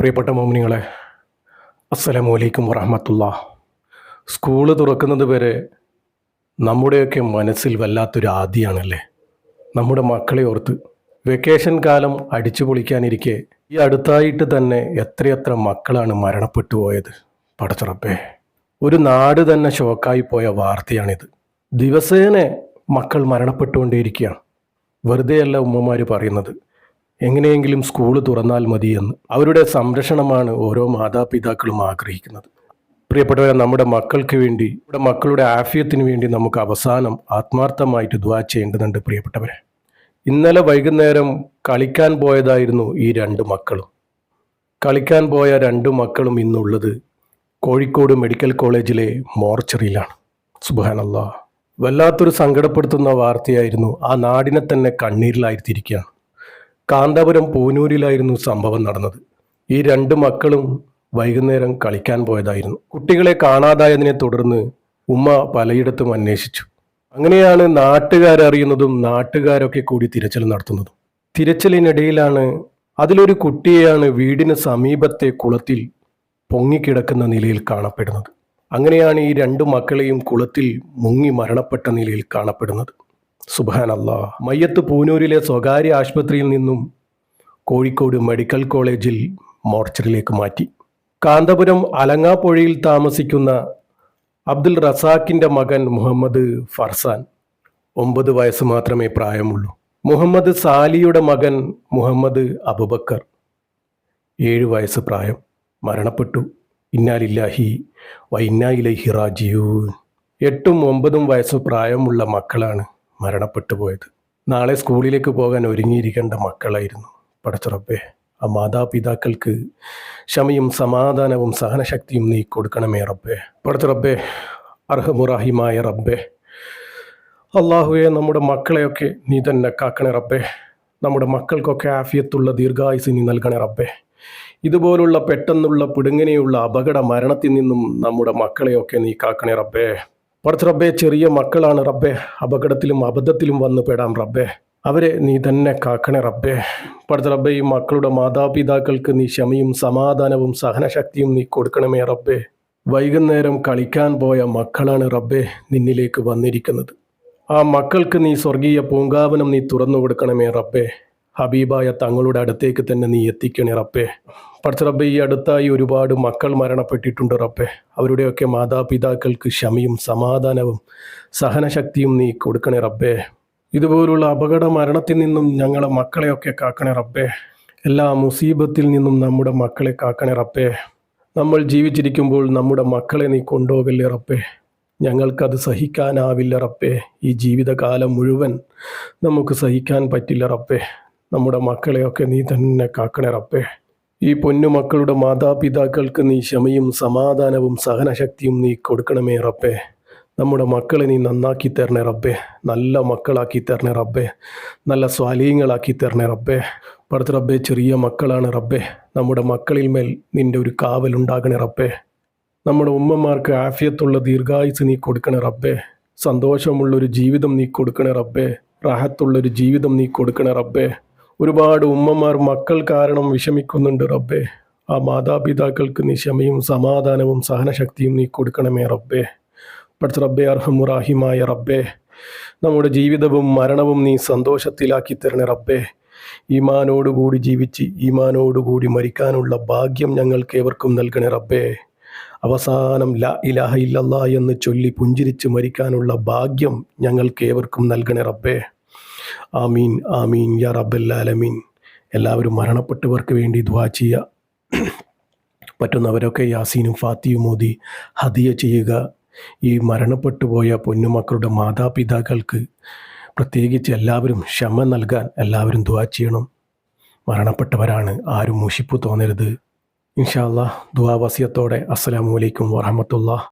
പ്രിയപ്പെട്ട മോമിനികളെ അസ്സലാമു അലൈക്കും വറഹമത്തുള്ള സ്കൂൾ തുറക്കുന്നത് വരെ നമ്മുടെയൊക്കെ മനസ്സിൽ വല്ലാത്തൊരു ആദിയാണല്ലേ? നമ്മുടെ മക്കളെ ഓർത്ത് വെക്കേഷൻ കാലം അടിച്ചു പൊളിക്കാനിരിക്കെ ഈ അടുത്തായിട്ട് തന്നെ എത്രയെത്ര മക്കളാണ് മരണപ്പെട്ടു പോയത്. പടച്ചുറപ്പേ ഒരു നാട് തന്നെ ഷോക്കായി പോയ വാർത്തയാണിത്. ദിവസേന മക്കൾ മരണപ്പെട്ടുകൊണ്ടേയിരിക്കുകയാണ്. വെറുതെയല്ല ഉമ്മമാർ പറയുന്നത്. എങ്ങനെയെങ്കിലും സ്കൂൾ തുറന്നാൽ മതിയെന്ന് അവരുടെ സംരക്ഷണമാണ് ഓരോ മാതാപിതാക്കളും ആഗ്രഹിക്കുന്നത്. പ്രിയപ്പെട്ടവരെ നമ്മുടെ മക്കൾക്ക് വേണ്ടി നമ്മുടെ മക്കളുടെ ആഫ്യത്തിന് വേണ്ടി നമുക്ക് അവസാനം ആത്മാർത്ഥമായിട്ട് ദ്വാ ചെയ്യേണ്ടതുണ്ട് പ്രിയപ്പെട്ടവരെ. ഇന്നലെ വൈകുന്നേരം കളിക്കാൻ പോയതായിരുന്നു ഈ രണ്ട് മക്കളും. കളിക്കാൻ പോയ രണ്ട് മക്കളും ഇന്നുള്ളത് കോഴിക്കോട് മെഡിക്കൽ കോളേജിലെ മോർച്ചറിയിലാണ്. സുബാനല്ല വല്ലാത്തൊരു സങ്കടപ്പെടുത്തുന്ന വാർത്തയായിരുന്നു ആ നാടിനെ തന്നെ കണ്ണീരിലായിരുത്തിയിരിക്കുകയാണ് കാന്തപുരം പൂനൂരിലായിരുന്നു സംഭവം നടന്നത്. ഈ രണ്ട് മക്കളും വൈകുന്നേരം കളിക്കാൻ പോയതായിരുന്നു. കുട്ടികളെ കാണാതായതിനെ തുടർന്ന് ഉമ്മ പലയിടത്തും അന്വേഷിച്ചു. അങ്ങനെയാണ് നാട്ടുകാരറിയുന്നതും നാട്ടുകാരൊക്കെ കൂടി തിരച്ചിൽ നടത്തുന്നതും. തിരച്ചിലിനിടയിലാണ് അതിലൊരു കുട്ടിയെയാണ് വീടിന് സമീപത്തെ കുളത്തിൽ പൊങ്ങിക്കിടക്കുന്ന നിലയിൽ കാണപ്പെടുന്നത്. അങ്ങനെയാണ് ഈ രണ്ടു മക്കളെയും കുളത്തിൽ മുങ്ങി മരണപ്പെട്ട നിലയിൽ കാണപ്പെടുന്നത്. സുബാനല്ല മയ്യത്ത് പൂനൂരിലെ സ്വകാര്യ ആശുപത്രിയിൽ നിന്നും കോഴിക്കോട് മെഡിക്കൽ കോളേജിൽ മോർച്ചറിലേക്ക് മാറ്റി. കാന്തപുരം അലങ്ങാപ്പുഴയിൽ താമസിക്കുന്ന അബ്ദുൽ റസാഖിന്റെ മകൻ മുഹമ്മദ് ഫർസാൻ ഒമ്പത് വയസ്സ് മാത്രമേ പ്രായമുള്ളൂ. മുഹമ്മദ് സാലിയുടെ മകൻ മുഹമ്മദ് അബുബക്കർ ഏഴ് വയസ്സ് പ്രായം. മരണപ്പെട്ടു. ഇന്നാലില്ലാഹി വൈന്നായിലഹി റാജിയൂൻ എട്ടും ഒമ്പതും വയസ്സ് പ്രായമുള്ള മക്കളാണ്. മരണപ്പെട്ടു പോയത്. നാളെ സ്കൂളിലേക്ക് പോകാൻ ഒരുങ്ങിയിരിക്കേണ്ട മക്കളായിരുന്നു. പടച്ചുറപ്പേ ആ മാതാപിതാക്കൾക്ക് ക്ഷമയും സമാധാനവും സഹനശക്തിയും നീ കൊടുക്കണമേ റബ്ബേ. പടച്ചുറപ്പേ അർഹമുറാഹിമായ റബ്ബേ അള്ളാഹുവെ നമ്മുടെ മക്കളെയൊക്കെ നീ തന്നെ കാക്കണേ റബ്ബേ. നമ്മുടെ മക്കൾക്കൊക്കെ ആഫിയത്തുള്ള ദീർഘായുസ് നീ നൽകണേ റബ്ബേ. ഇതുപോലുള്ള പെട്ടെന്നുള്ള പിടുങ്ങനെയുള്ള അപകട മരണത്തിൽ നിന്നും നമ്മുടെ മക്കളെയൊക്കെ നീ കാക്കണേ റബ്ബേ. പടച്ച റബ്ബേ ചെറിയ മക്കളാണ് റബ്ബേ. അപകടത്തിലും അബദ്ധത്തിലും വന്ന് പെടാം റബ്ബേ. അവരെ നീ തന്നെ കാക്കണേ റബ്ബേ. പടച്ച റബ്ബേ ഈ മക്കളുടെ മാതാപിതാക്കൾക്ക് നീ ക്ഷമയും സമാധാനവും സഹനശക്തിയും നീ കൊടുക്കണമേ റബ്ബേ. വൈകുന്നേരം കളിക്കാൻ പോയ മക്കളാണ് റബ്ബേ നിന്നിലേക്ക് വന്നിരിക്കുന്നത്. ആ മക്കൾക്ക് നീ സ്വർഗീയ പൂങ്കാവനം നീ തുറന്നു കൊടുക്കണമേ റബ്ബേ. ഹബീബായ തങ്ങളുടെ അടുത്തേക്ക് തന്നെ നീ എത്തിക്കണേ റബ്ബേ. പഠിച്ച റബ്ബെ ഈ അടുത്തായി ഒരുപാട് മക്കൾ മരണപ്പെട്ടിട്ടുണ്ട് റബ്ബെ. അവരുടെയൊക്കെ മാതാപിതാക്കൾക്ക് ക്ഷമയും സമാധാനവും സഹനശക്തിയും നീ കൊടുക്കണേ റബ്ബേ. ഇതുപോലുള്ള അപകട മരണത്തിൽ നിന്നും ഞങ്ങളെ മക്കളെയൊക്കെ കാക്കണേ റബ്ബേ. എല്ലാ മുസീബത്തിൽ നിന്നും നമ്മുടെ മക്കളെ കാക്കണേ റബ്ബേ. നമ്മൾ ജീവിച്ചിരിക്കുമ്പോൾ നമ്മുടെ മക്കളെ നീ കൊണ്ടുപോകല്ലേ റബ്ബേ. ഞങ്ങൾക്കത് സഹിക്കാനാവില്ല റബ്ബേ. ഈ ജീവിതകാലം മുഴുവൻ നമുക്ക് സഹിക്കാൻ പറ്റില്ല റബ്ബേ. നമ്മുടെ മക്കളെയൊക്കെ നീ തന്നെ കാക്കണേ റബ്ബേ. ഈ പൊന്നുമക്കളുടെ മാതാപിതാക്കൾക്ക് നീ ക്ഷമയും സമാധാനവും സഹനശക്തിയും നീ കൊടുക്കണമേ റബ്ബേ. നമ്മുടെ മക്കളെ നീ നന്നാക്കി തരണേ റബ്ബേ. നല്ല മക്കളാക്കി തരണേ റബ്ബേ. നല്ല സ്വാലീയങ്ങളാക്കി തരണേ റബ്ബേ. പടുത്ത റബ്ബേ ചെറിയ മക്കളാണ് റബ്ബേ. നമ്മുടെ മക്കളിൽ മേൽ നിന്റെ ഒരു കാവൽ ഉണ്ടാകണേ റബ്ബേ. നമ്മുടെ ഉമ്മമാർക്ക് ആഫിയത്തുള്ള ദീർഘായുസ് നീ കൊടുക്കണേ റബ്ബേ. സന്തോഷമുള്ളൊരു ജീവിതം നീ കൊടുക്കണേ റബ്ബേ. റാഹത്തുള്ളൊരു ജീവിതം നീ കൊടുക്കണേ റബ്ബേ. ഒരുപാട് ഉമ്മമാർ മക്കൾ കാരണം വിഷമിക്കുന്നുണ്ട് റബ്ബേ. ആ മാതാപിതാക്കൾക്ക് നീ ക്ഷമയും സമാധാനവും സഹനശക്തിയും നീ കൊടുക്കണമേ റബ്ബേ. പഠിച്ച റബ്ബേ അർഹമുറാഹിമായ റബ്ബേ. നമ്മുടെ ജീവിതവും മരണവും നീ സന്തോഷത്തിലാക്കി തരണേ റബ്ബേ. ഈമാനോടുകൂടി ജീവിച്ച് ഈമാനോടുകൂടി മരിക്കാനുള്ള ഭാഗ്യം ഞങ്ങൾക്ക് ഏവർക്കും നൽകണേ റബ്ബേ. അവസാനം ല ഇലാഹ ഇല്ലല്ല എന്ന് ചൊല്ലി പുഞ്ചിരിച്ച് മരിക്കാനുള്ള ഭാഗ്യം ഞങ്ങൾക്ക് ഏവർക്കും നൽകണേ റബ്ബേ. ആമീൻ ആമീൻ യാ റബ്ബല്ലാലമീൻ എല്ലാവരും മരണപ്പെട്ടവർക്ക് വേണ്ടി ദ്വാ ചെയ്യുക പറ്റുന്നവരൊക്കെ യാസീനും ഫാത്തിയും മോദി ഹദിയ ചെയ്യുക. ഈ മരണപ്പെട്ടു പോയ പൊന്നുമക്കളുടെ മാതാപിതാക്കൾക്ക് പ്രത്യേകിച്ച് എല്ലാവരും ക്ഷമ നൽകാൻ എല്ലാവരും ദ്വാ ചെയ്യണം. മരണപ്പെട്ടവരാണ് ആരും മുഷിപ്പ് തോന്നരുത്. ഇൻഷാ അല്ലാ ദുവാവസ്യത്തോടെ അസ്സലാമു അലൈക്കും വറഹമത്തുള്ള